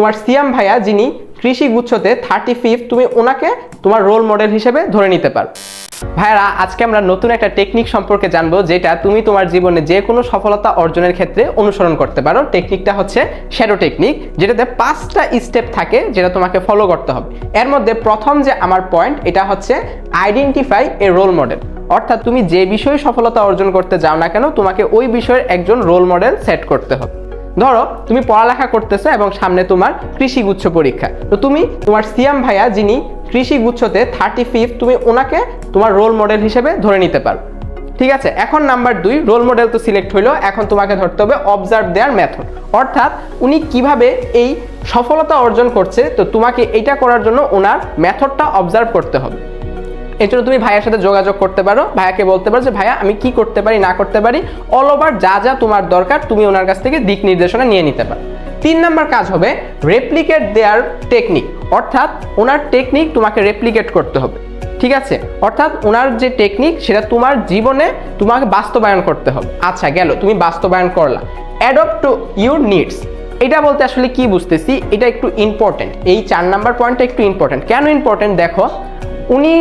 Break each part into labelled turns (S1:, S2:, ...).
S1: তোমার সিয়াম ভাইয়া যিনি কৃষি গুচ্ছতে থার্টি ফিফ তুমি ওনাকে তোমার রোল মডেল হিসেবে ধরে নিতে পারো। ভাইয়ারা, আজকে আমরা নতুন একটা টেকনিক সম্পর্কে জানব, যেটা তুমি তোমার জীবনে যে কোনো সফলতা অর্জনের ক্ষেত্রে অনুসরণ করতে পারো। টেকনিকটা হচ্ছে শ্যাডো টেকনিক যেটাতে পাঁচটা স্টেপ থাকে যেটা তোমাকে ফলো করতে হবে। এর মধ্যে প্রথম যে আমার পয়েন্ট এটা হচ্ছে আইডেন্টিফাই এ রোল মডেল অর্থাৎ তুমি যে বিষয়ে সফলতা অর্জন করতে যাও না কেন, তোমাকে ওই বিষয়ের একজন রোল মডেল সেট করতে হবে। ধরো, তুমি পড়ালেখা করতেছো এবং সামনে তোমার কৃষি গুচ্ছ পরীক্ষা। তো তুমি তোমার সিয়াম ভাইয়া যিনি কৃষি গুচ্ছতে থার্টি ফিফ তুমি ওনাকে তোমার রোল মডেল হিসেবে ধরে নিতে পারো। ঠিক আছে? এখন নাম্বার দুই রোল মডেল তো সিলেক্ট হইল, এখন তোমাকে ধরতে হবে অবজার্ভ দেয়ার মেথড অর্থাৎ উনি কীভাবে এই সফলতা অর্জন করছে, তো তোমাকে এটা করার জন্য ওনার মেথডটা অবজার্ভ করতে হবে। এই জন্য তুমি ভাইয়ের সাথে যোগাযোগ করতে পারো। ভাইয়াকে বলতে পারো যে, ভাইয়া, আমি কি করতে পারি, না করতে পারি? অল ওভার যা যা তোমার দরকার, তুমি ওনার কাছ থেকে দিক নির্দেশনা নিয়ে নিতে পারো। তিন নাম্বার কাজ হবে রেপ্লিকেট দেয়ার টেকনিক অর্থাৎ ওনার টেকনিক তোমাকে রেপ্লিকেট করতে হবে। ঠিক আছে? অর্থাৎ ওনার যে টেকনিক সেটা তোমার জীবনে তোমাকে বাস্তবায়ন করতে হবে। আচ্ছা গেল। তুমি বাস্তবায়ন করলা। অ্যাডপ্ট টু ইউর নিডস এটা বলতে আসলে কি বুঝতেছি? এটা একটু ইম্পর্টেন্ট এই চার নাম্বার পয়েন্টটা একটু ইম্পর্টেন্ট কেন ইম্পর্টেন্ট দেখো উনি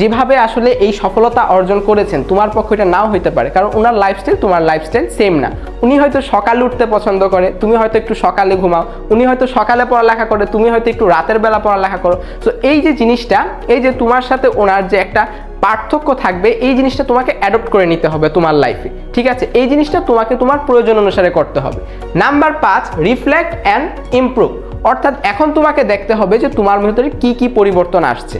S1: যেভাবে আসলে এই সফলতা অর্জন করেছেন, তোমার পক্ষে এটা নাও হইতে পারে। কারণ ওনার লাইফস্টাইল তোমার লাইফস্টাইল সেম না। উনি হয়তো সকালে উঠতে পছন্দ করে, তুমি হয়তো একটু সকালে ঘুমাও। উনি হয়তো সকালে পড়ালেখা করে, তুমি হয়তো একটু রাতের বেলা পড়ালেখা করো। তো এই যে জিনিসটা, এই যে তোমার সাথে ওনার যে একটা পার্থক্য থাকবে, এই জিনিসটা তোমাকে অ্যাডপ্ট করে নিতে হবে তোমার লাইফে ঠিক আছে? এই জিনিসটা তোমাকে তোমার প্রয়োজন অনুসারে করতে হবে। নাম্বার পাঁচ রিফ্লেক্ট অ্যান্ড ইমপ্রুভ অর্থাৎ এখন তোমাকে দেখতে হবে যে তোমার ভিতরে কি কি পরিবর্তন আসছে।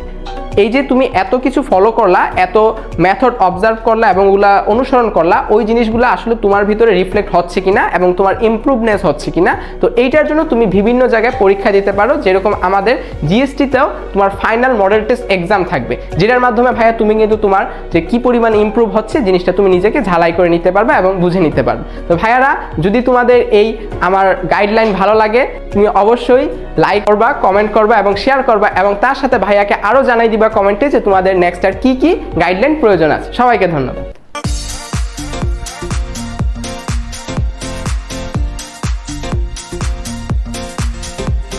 S1: এই যে তুমি এত কিছু ফলো করলা, এত মেথড অবজার্ভ করলা এবং ওগুলা অনুসরণ করলা, ওই জিনিসগুলো আসলে তোমার ভিতরে রিফ্লেক্ট হচ্ছে কিনা এবং তোমার ইমপ্রুভনেস হচ্ছে কিনা? তো এইটার জন্য তুমি বিভিন্ন জায়গায় পরীক্ষা দিতে পারো। যেরকম আমাদের জিএসটিতেও তোমার ফাইনাল মডেল টেস্ট এক্সাম থাকবে, যেটার মাধ্যমে ভাইয়া তুমি কিন্তু তোমার যে কি পরিমাণ ইমপ্রুভ হচ্ছে জিনিসটা তুমি নিজেকে ঝালাই করে নিতে পারবে এবং বুঝে নিতে পারবে। তো ভাইয়ারা, যদি তোমাদের এই আমার গাইডলাইন ভালো লাগে, তুমি অবশ্যই লাইক করবা কমেন্ট করবা এবং শেয়ার করবা এবং তার সাথে ভাইয়াকে আরও জানাই দিবা কমেন্টে যে তোমাদের নেক্সট আর কি কি গাইডলাইন প্রয়োজন আছে। সবাইকে ধন্যবাদ।